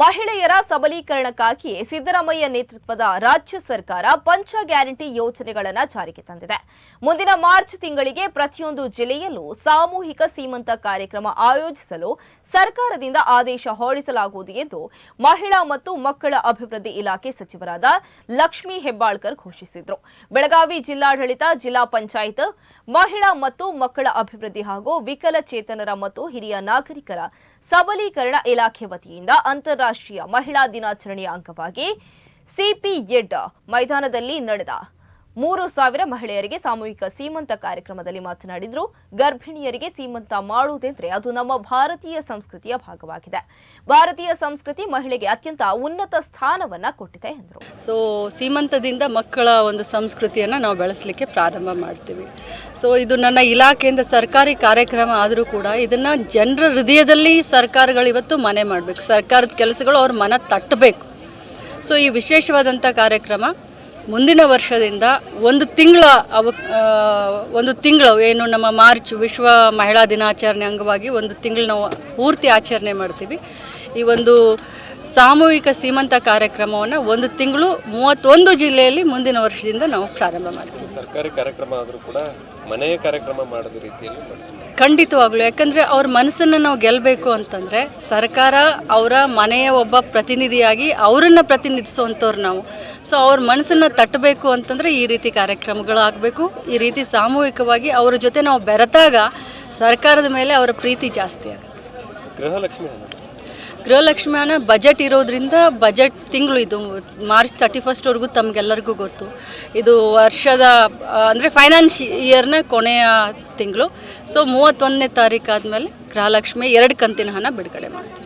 ಮಹಿಳೆಯರ ಸಬಲೀಕರಣಕ್ಕಾಗಿ ಸಿದ್ದರಾಮಯ್ಯ ನೇತೃತ್ವದ ರಾಜ್ಯ ಸರ್ಕಾರ ಪಂಚ ಗ್ಯಾರಂಟಿ ಯೋಜನೆಗಳನ್ನು ಜಾರಿಗೆ ತಂದಿದೆ. ಮುಂದಿನ ಮಾರ್ಚ್ ತಿಂಗಳಿಗೆ ಪ್ರತಿಯೊಂದು ಜಿಲ್ಲೆಯಲ್ಲೂ ಸಾಮೂಹಿಕ ಸೀಮಂತ ಕಾರ್ಯಕ್ರಮ ಆಯೋಜಿಸಲು ಸರ್ಕಾರದಿಂದ ಆದೇಶ ಹೊರಡಿಸಲಾಗುವುದು ಎಂದು ಮಹಿಳಾ ಮತ್ತು ಮಕ್ಕಳ ಅಭಿವೃದ್ಧಿ ಇಲಾಖೆ ಸಚಿವರಾದ ಲಕ್ಷ್ಮೀ ಹೆಬ್ಬಾಳ್ಕರ್ ಘೋಷಿಸಿದರು. ಬೆಳಗಾವಿ ಜಿಲ್ಲಾಡಳಿತ, ಜಿಲ್ಲಾ ಪಂಚಾಯತ್, ಮಹಿಳಾ ಮತ್ತು ಮಕ್ಕಳ ಅಭಿವೃದ್ಧಿ ಹಾಗೂ ವಿಕಲಚೇತನರ ಮತ್ತು ಹಿರಿಯ ನಾಗರಿಕರ ಸಬಲೀಕರಣ ಇಲಾಖೆ ವತಿಯಿಂದ ಅಂತಾರಾಷ್ಟ್ರೀಯ ಮಹಿಳಾ ದಿನಾಚರಣೆಯ ಅಂಗವಾಗಿ ಸಿಪಿಎಡ್ ಮೈದಾನದಲ್ಲಿ ನಡೆದ ಮೂರು ಸಾವಿರ ಮಹಿಳೆಯರಿಗೆ ಸಾಮೂಹಿಕ ಸೀಮಂತ ಕಾರ್ಯಕ್ರಮದಲ್ಲಿ ಮಾತನಾಡಿದರು. ಗರ್ಭಿಣಿಯರಿಗೆ ಸೀಮಂತ ಮಾಡುವುದೆಂದರೆ ಅದು ನಮ್ಮ ಭಾರತೀಯ ಸಂಸ್ಕೃತಿಯ ಭಾಗವಾಗಿದೆ. ಭಾರತೀಯ ಸಂಸ್ಕೃತಿ ಮಹಿಳೆಗೆ ಅತ್ಯಂತ ಉನ್ನತ ಸ್ಥಾನವನ್ನ ಕೊಟ್ಟಿದೆ ಎಂದರು. ಸೊ ಸೀಮಂತದಿಂದ ಮಕ್ಕಳ ಒಂದು ಸಂಸ್ಕೃತಿಯನ್ನು ನಾವು ಬೆಳೆಸಲಿಕ್ಕೆ ಪ್ರಾರಂಭ ಮಾಡ್ತೀವಿ. ಸೊ ಇದು ನನ್ನ ಇಲಾಖೆಯಿಂದ ಸರ್ಕಾರಿ ಕಾರ್ಯಕ್ರಮ ಆದರೂ ಕೂಡ ಇದನ್ನು ಜನರ ಹೃದಯದಲ್ಲಿ ಸರ್ಕಾರಗಳು ಇವತ್ತು ಮನೆ ಮಾಡಬೇಕು. ಸರ್ಕಾರದ ಕೆಲಸಗಳು ಅವ್ರ ಮನ ತಟ್ಟಬೇಕು. ಸೊ ಈ ವಿಶೇಷವಾದಂಥ ಕಾರ್ಯಕ್ರಮ ಮುಂದಿನ ವರ್ಷದಿಂದ ಒಂದು ತಿಂಗಳ ಅವ ಒಂದು ತಿಂಗಳು, ಏನು ನಮ್ಮ ಮಾರ್ಚ್ ವಿಶ್ವ ಮಹಿಳಾ ದಿನಾಚರಣೆ ಅಂಗವಾಗಿ ಒಂದು ತಿಂಗಳು ನಾವು ಪೂರ್ತಿ ಆಚರಣೆ ಮಾಡ್ತೀವಿ. ಈ ಒಂದು ಸಾಮೂಹಿಕ ಸೀಮಂತ ಕಾರ್ಯಕ್ರಮವನ್ನು ಒಂದು ತಿಂಗಳು ಮೂವತ್ತೊಂದು ಜಿಲ್ಲೆಯಲ್ಲಿ ಮುಂದಿನ ವರ್ಷದಿಂದ ನಾವು ಪ್ರಾರಂಭ ಮಾಡ್ತೀವಿ. ಸರ್ಕಾರಿ ಕಾರ್ಯಕ್ರಮ ಆದರೂ ಕೂಡ ಮನೆಯ ಕಾರ್ಯಕ್ರಮ ಮಾಡಿದ ರೀತಿಯಲ್ಲಿ ಖಂಡಿತವಾಗ್ಲೂ ಯಾಕಂದರೆ ಅವ್ರ ಮನಸ್ಸನ್ನು ನಾವು ಗೆಲ್ಲಬೇಕು ಅಂತಂದರೆ ಸರ್ಕಾರ ಅವರ ಮನೆಯ ಒಬ್ಬ ಪ್ರತಿನಿಧಿಯಾಗಿ ಅವರನ್ನು ಪ್ರತಿನಿಧಿಸುವಂಥವ್ರು ನಾವು. ಸೊ ಅವ್ರ ಮನಸ್ಸನ್ನು ತಟ್ಟಬೇಕು ಅಂತಂದರೆ ಈ ರೀತಿ ಕಾರ್ಯಕ್ರಮಗಳಾಗಬೇಕು ಈ ರೀತಿ ಸಾಮೂಹಿಕವಾಗಿ ಅವ್ರ ಜೊತೆ ನಾವು ಬೆರೆತಾಗ ಸರ್ಕಾರದ ಮೇಲೆ ಅವರ ಪ್ರೀತಿ ಜಾಸ್ತಿ ಆಗುತ್ತೆ. ಗೃಹಲಕ್ಷ್ಮಿ ಹಣ ಗೃಹಲಕ್ಷ್ಮಿ ಹಣ ಬಜೆಟ್ ಇರೋದ್ರಿಂದ ಬಜೆಟ್ ತಿಂಗಳು ಇದು. ಮಾರ್ಚ್ ತರ್ಟಿ ಫಸ್ಟ್ವರೆಗೂ ತಮಗೆಲ್ಲರಿಗೂ ಗೊತ್ತು. ಇದು ವರ್ಷದ ಅಂದರೆ ಫೈನಾನ್ಸ್ ಇಯರ್ನ ಕೊನೆಯ ತಿಂಗಳು. ಸೊ ಮೂವತ್ತೊಂದನೇ ತಾರೀಕು ಮೇಲೆ ಗೃಹಲಕ್ಷ್ಮಿ ಎರಡು ಕಂತಿನ ಹಣ ಬಿಡುಗಡೆ ಮಾಡ್ತೀವಿ.